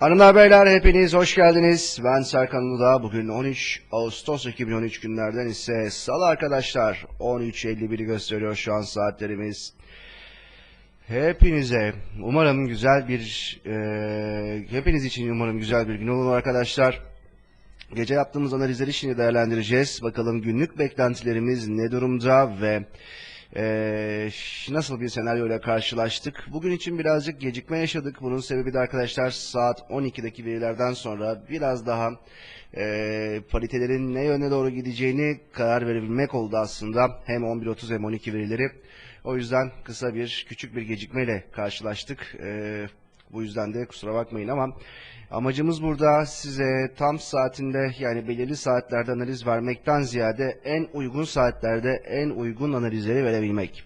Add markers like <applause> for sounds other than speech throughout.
Hanımlar beyler hepiniz hoş geldiniz. Ben Serkan Uludağ. Bugün 13 Ağustos 2013 günlerden ise salı arkadaşlar. 13.51'i gösteriyor şu an saatlerimiz. Hepinize umarım güzel bir e, hepiniz için umarım güzel bir gün olur arkadaşlar. Gece yaptığımız analizleri şimdi değerlendireceğiz. Bakalım günlük beklentilerimiz ne durumda ve eee, nasıl bir senaryo ile karşılaştık. Bugün için birazcık gecikme yaşadık. Bunun sebebi de arkadaşlar saat 12'deki verilerden sonra biraz daha eee paritelerin ne yöne doğru gideceğini karar verebilmek oldu aslında. Hem 11.30 hem 12 verileri. O yüzden kısa bir küçük bir gecikmeyle karşılaştık. Eee, bu yüzden de kusura bakmayın ama Amacımız burada size tam saatinde yani belirli saatlerde analiz vermekten ziyade en uygun saatlerde en uygun analizleri verebilmek.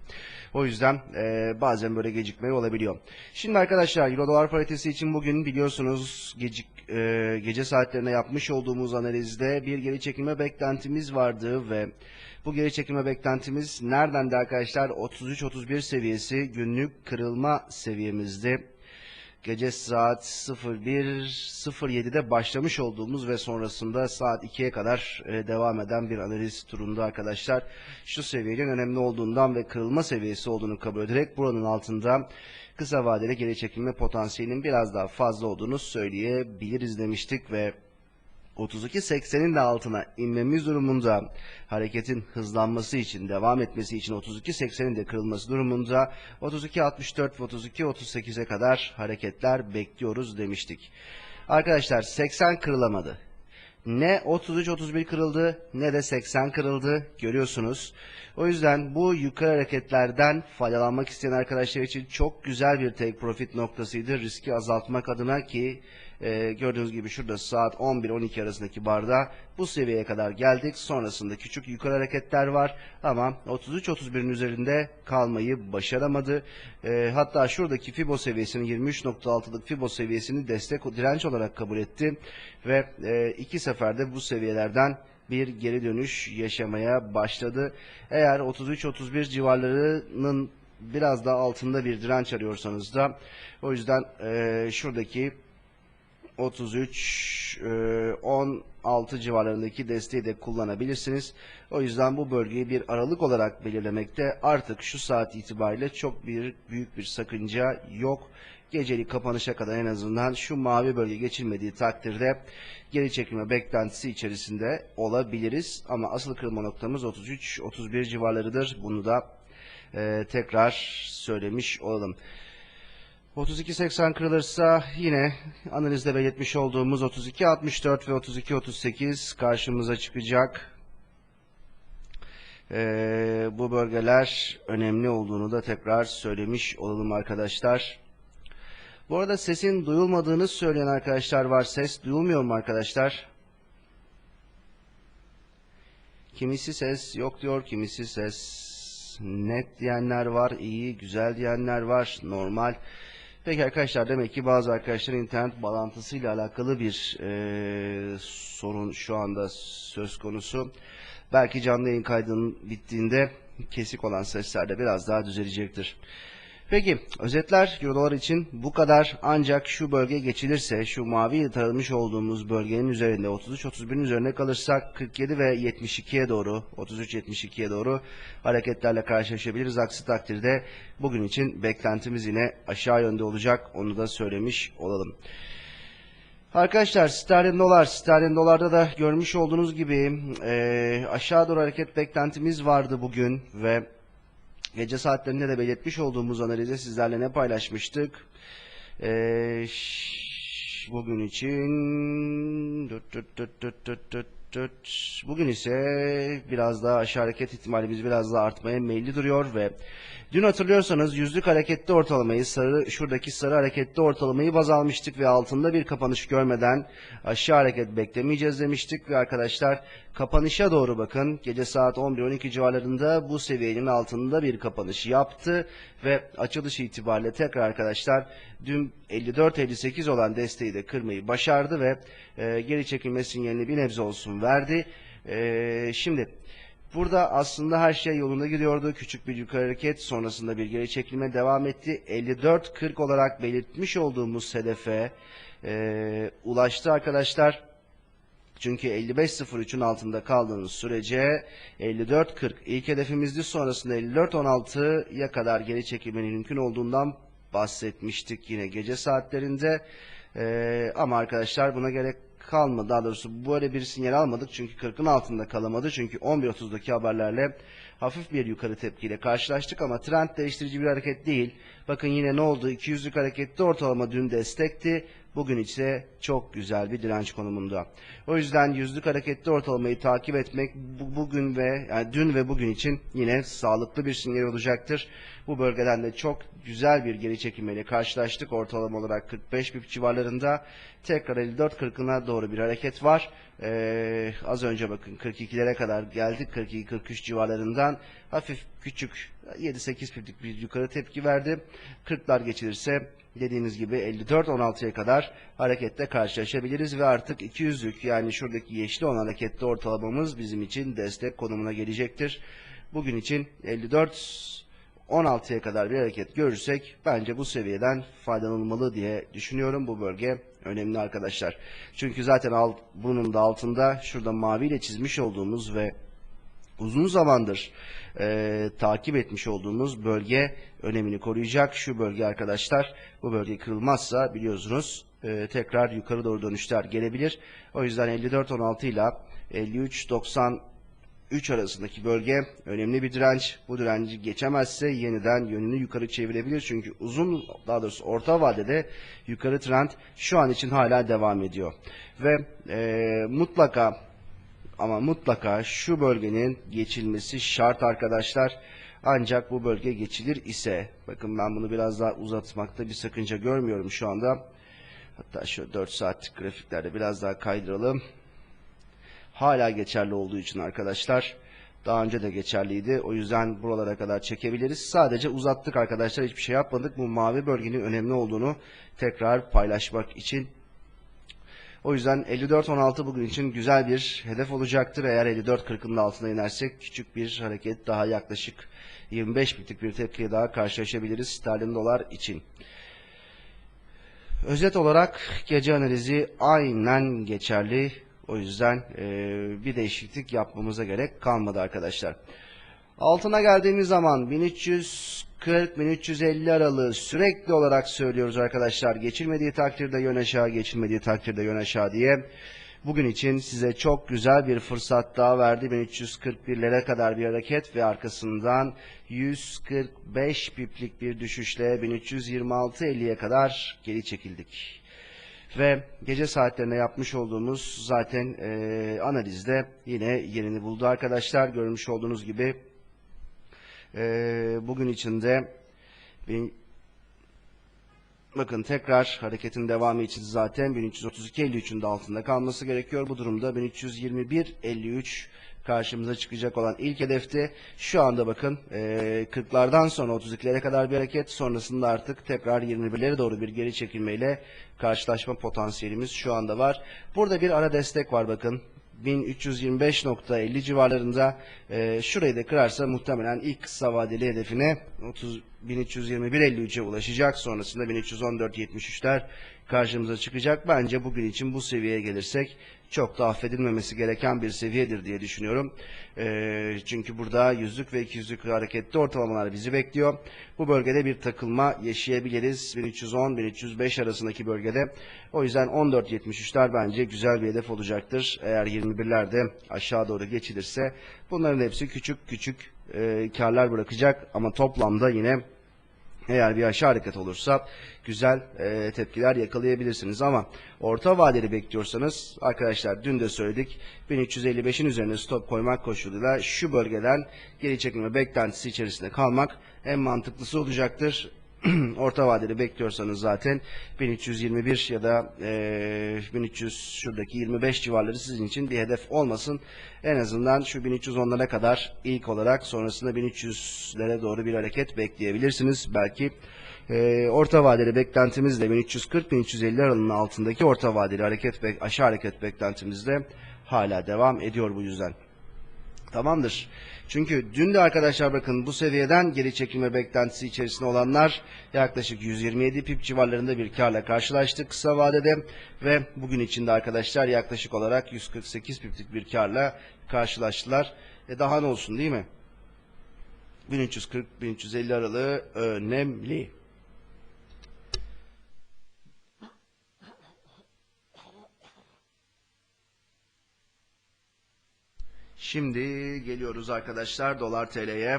O yüzden eee, bazen böyle gecikme olabiliyor. Şimdi arkadaşlar Euro dolar paritesi için bugün biliyorsunuz gecik, eee, gece saatlerine yapmış olduğumuz analizde bir geri çekilme beklentimiz vardı ve bu geri çekilme beklentimiz nereden de arkadaşlar 33-31 seviyesi günlük kırılma seviyemizdi gece saat 01.07'de başlamış olduğumuz ve sonrasında saat 2'ye kadar e, devam eden bir analiz turunda arkadaşlar şu seviyenin önemli olduğundan ve kırılma seviyesi olduğunu kabul ederek buranın altında kısa vadeli geri çekilme potansiyelinin biraz daha fazla olduğunu söyleyebiliriz demiştik ve 32.80'in de altına inmemiz durumunda hareketin hızlanması için, devam etmesi için 32.80'in de kırılması durumunda 32.64 ve 32.38'e kadar hareketler bekliyoruz demiştik. Arkadaşlar 80 kırılamadı. Ne 33-31 kırıldı ne de 80 kırıldı görüyorsunuz. O yüzden bu yukarı hareketlerden faydalanmak isteyen arkadaşlar için çok güzel bir take profit noktasıydı. Riski azaltmak adına ki e, gördüğünüz gibi şurada saat 11-12 arasındaki barda bu seviyeye kadar geldik. Sonrasında küçük yukarı hareketler var ama 33-31'in üzerinde kalmayı başaramadı. E, hatta şuradaki Fibo seviyesini 23.6'lık Fibo seviyesini destek direnç olarak kabul etti ve e, iki seferde bu seviyelerden bir geri dönüş yaşamaya başladı. Eğer 33-31 civarlarının biraz daha altında bir direnç arıyorsanız da o yüzden e, şuradaki 33 e, 16 civarlarındaki desteği de kullanabilirsiniz. O yüzden bu bölgeyi bir aralık olarak belirlemekte artık şu saat itibariyle çok bir büyük bir sakınca yok. Geceli kapanışa kadar en azından şu mavi bölge geçilmediği takdirde geri çekilme beklentisi içerisinde olabiliriz. Ama asıl kırılma noktamız 33-31 civarlarıdır. Bunu da e, tekrar söylemiş olalım. 32.80 kırılırsa yine analizde belirtmiş olduğumuz 32.64 ve 32.38 karşımıza çıkacak. Ee, bu bölgeler önemli olduğunu da tekrar söylemiş olalım arkadaşlar. Bu arada sesin duyulmadığını söyleyen arkadaşlar var. Ses duyulmuyor mu arkadaşlar? Kimisi ses yok diyor, kimisi ses net diyenler var, iyi, güzel diyenler var, normal. Peki arkadaşlar demek ki bazı arkadaşların internet bağlantısıyla alakalı bir eee, sorun şu anda söz konusu. Belki canlı yayın kaydının bittiğinde kesik olan sesler de biraz daha düzelecektir. Peki özetler Eurodolar için bu kadar ancak şu bölge geçilirse şu mavi taramış olduğumuz bölgenin üzerinde 33-31'in üzerine kalırsak 47 ve 72'ye doğru 33-72'ye doğru hareketlerle karşılaşabiliriz. Aksi takdirde bugün için beklentimiz yine aşağı yönde olacak onu da söylemiş olalım. Arkadaşlar sterlin dolar, sterlin dolarda da görmüş olduğunuz gibi eee, aşağı doğru hareket beklentimiz vardı bugün ve Gece saatlerinde de belirtmiş olduğumuz analize sizlerle ne paylaşmıştık? Ee, bugün için Düt düt düt düt düt düt düt. bugün ise biraz daha aşağı hareket ihtimalimiz biraz daha artmaya meyilli duruyor ve dün hatırlıyorsanız yüzlük hareketli ortalamayı sarı şuradaki sarı hareketli ortalamayı baz almıştık ve altında bir kapanış görmeden aşağı hareket beklemeyeceğiz demiştik ve arkadaşlar kapanışa doğru bakın gece saat 11-12 civarlarında bu seviyenin altında bir kapanış yaptı ve açılış itibariyle tekrar arkadaşlar dün 54-58 olan desteği de kırmayı başardı ve e, geri çekilme sinyalini bir nebze olsun verdi. E, şimdi Burada aslında her şey yolunda gidiyordu. Küçük bir yukarı hareket sonrasında bir geri çekilme devam etti. 54-40 olarak belirtmiş olduğumuz hedefe e, ulaştı arkadaşlar. Çünkü 55.03'ün altında kaldığınız sürece 54.40 ilk hedefimizdi. Sonrasında 54.16'ya kadar geri çekilmenin mümkün olduğundan bahsetmiştik yine gece saatlerinde. Ee, ama arkadaşlar buna gerek kalmadı. Daha doğrusu böyle bir sinyal almadık. Çünkü 40'ın altında kalamadı. Çünkü 11.30'daki haberlerle hafif bir yukarı tepkiyle karşılaştık ama trend değiştirici bir hareket değil. Bakın yine ne oldu? 200'lük harekette ortalama dün destekti. Bugün ise çok güzel bir direnç konumunda. O yüzden yüzlük hareketli ortalamayı takip etmek bu- bugün ve yani dün ve bugün için yine sağlıklı bir sinyal olacaktır. Bu bölgeden de çok güzel bir geri çekilmeyle karşılaştık. Ortalama olarak 45 bip civarlarında tekrar 54-40'ına doğru bir hareket var. Ee, az önce bakın 42'lere kadar geldik. 42-43 civarlarından hafif küçük 7-8 piplik bir yukarı tepki verdi. 40'lar geçilirse dediğiniz gibi 54-16'ya kadar harekette karşılaşabiliriz ve artık 200'lük yani şuradaki yeşil olan harekette ortalamamız bizim için destek konumuna gelecektir. Bugün için 54 16'ya kadar bir hareket görürsek bence bu seviyeden faydalanılmalı diye düşünüyorum. Bu bölge önemli arkadaşlar. Çünkü zaten alt, bunun da altında şurada maviyle çizmiş olduğumuz ve uzun zamandır e, takip etmiş olduğumuz bölge önemini koruyacak. Şu bölge arkadaşlar bu bölge kırılmazsa biliyorsunuz e, tekrar yukarı doğru dönüşler gelebilir. O yüzden 54.16 ile 53.90 3 arasındaki bölge önemli bir direnç. Bu direnci geçemezse yeniden yönünü yukarı çevirebilir. Çünkü uzun daha doğrusu orta vadede yukarı trend şu an için hala devam ediyor. Ve e, mutlaka ama mutlaka şu bölgenin geçilmesi şart arkadaşlar. Ancak bu bölge geçilir ise bakın ben bunu biraz daha uzatmakta bir sakınca görmüyorum şu anda. Hatta şu 4 saatlik grafiklerde biraz daha kaydıralım hala geçerli olduğu için arkadaşlar daha önce de geçerliydi. O yüzden buralara kadar çekebiliriz. Sadece uzattık arkadaşlar. Hiçbir şey yapmadık. Bu mavi bölgenin önemli olduğunu tekrar paylaşmak için. O yüzden 54-16 bugün için güzel bir hedef olacaktır. Eğer 54-40'ın da altına inersek küçük bir hareket daha yaklaşık 25 bitlik bir tepkiye daha karşılaşabiliriz sterlin dolar için. Özet olarak gece analizi aynen geçerli. O yüzden e, bir değişiklik yapmamıza gerek kalmadı arkadaşlar. Altına geldiğimiz zaman 1340-1350 aralığı sürekli olarak söylüyoruz arkadaşlar. Geçilmediği takdirde yön aşağı, geçilmediği takdirde yön aşağı diye. Bugün için size çok güzel bir fırsat daha verdi. 1341'lere kadar bir hareket ve arkasından 145 piplik bir düşüşle 1326-50'ye kadar geri çekildik. Ve gece saatlerinde yapmış olduğumuz zaten e, analizde yine yerini buldu arkadaşlar. Görmüş olduğunuz gibi e, bugün içinde bin- bakın tekrar hareketin devamı için zaten 1332-53'ün de altında kalması gerekiyor. Bu durumda 1321-53 karşımıza çıkacak olan ilk hedefti. Şu anda bakın e, 40'lardan sonra 32'lere kadar bir hareket sonrasında artık tekrar 21'lere doğru bir geri çekilmeyle karşılaşma potansiyelimiz şu anda var. Burada bir ara destek var bakın. 1325.50 civarlarında e, şurayı da kırarsa muhtemelen ilk kısa vadeli hedefine 30 1321.53'e ulaşacak. Sonrasında 1314.73'ler karşımıza çıkacak. Bence bugün için bu seviyeye gelirsek çok da affedilmemesi gereken bir seviyedir diye düşünüyorum. E, çünkü burada yüzlük ve 200'lük hareketli ortalamalar bizi bekliyor. Bu bölgede bir takılma yaşayabiliriz. 1310-1305 arasındaki bölgede. O yüzden 14.73'ler bence güzel bir hedef olacaktır. Eğer 21'lerde aşağı doğru geçilirse bunların hepsi küçük küçük e, karlar bırakacak ama toplamda yine eğer bir aşağı hareket olursa güzel e, tepkiler yakalayabilirsiniz ama orta vadeli bekliyorsanız arkadaşlar dün de söyledik 1355'in üzerine stop koymak koşuluyla şu bölgeden geri çekilme beklentisi içerisinde kalmak en mantıklısı olacaktır. <clears throat> orta vadeli bekliyorsanız zaten 1321 ya da e, 1300 şuradaki 25 civarları sizin için bir hedef olmasın. En azından şu 1310'lara kadar ilk olarak sonrasında 1300'lere doğru bir hareket bekleyebilirsiniz. Belki e, orta vadeli beklentimiz de 1340-1350 aralığının altındaki orta vadeli hareket aşağı hareket beklentimiz de hala devam ediyor bu yüzden. Tamamdır. Çünkü dün de arkadaşlar bakın bu seviyeden geri çekilme beklentisi içerisinde olanlar yaklaşık 127 pip civarlarında bir karla karşılaştık kısa vadede ve bugün içinde arkadaşlar yaklaşık olarak 148 piplik bir karla karşılaştılar. E daha ne olsun değil mi? 1340-1350 aralığı önemli. Şimdi geliyoruz arkadaşlar dolar TL'ye.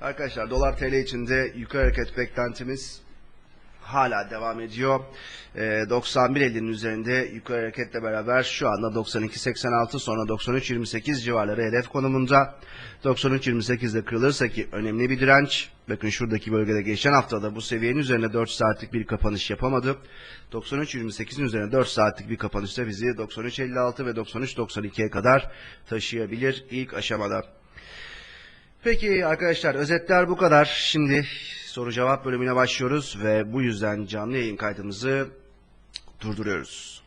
Arkadaşlar dolar TL içinde yukarı hareket beklentimiz hala devam ediyor. Ee, 91.50'nin üzerinde yukarı hareketle beraber şu anda 92.86 sonra 93.28 civarları hedef konumunda. 93.28'de kırılırsa ki önemli bir direnç. Bakın şuradaki bölgede geçen haftada bu seviyenin üzerine 4 saatlik bir kapanış yapamadı. 93.28'in üzerine 4 saatlik bir kapanışta bizi 93.56 ve 93.92'ye kadar taşıyabilir ilk aşamada. Peki arkadaşlar özetler bu kadar. Şimdi soru cevap bölümüne başlıyoruz ve bu yüzden canlı yayın kaydımızı durduruyoruz.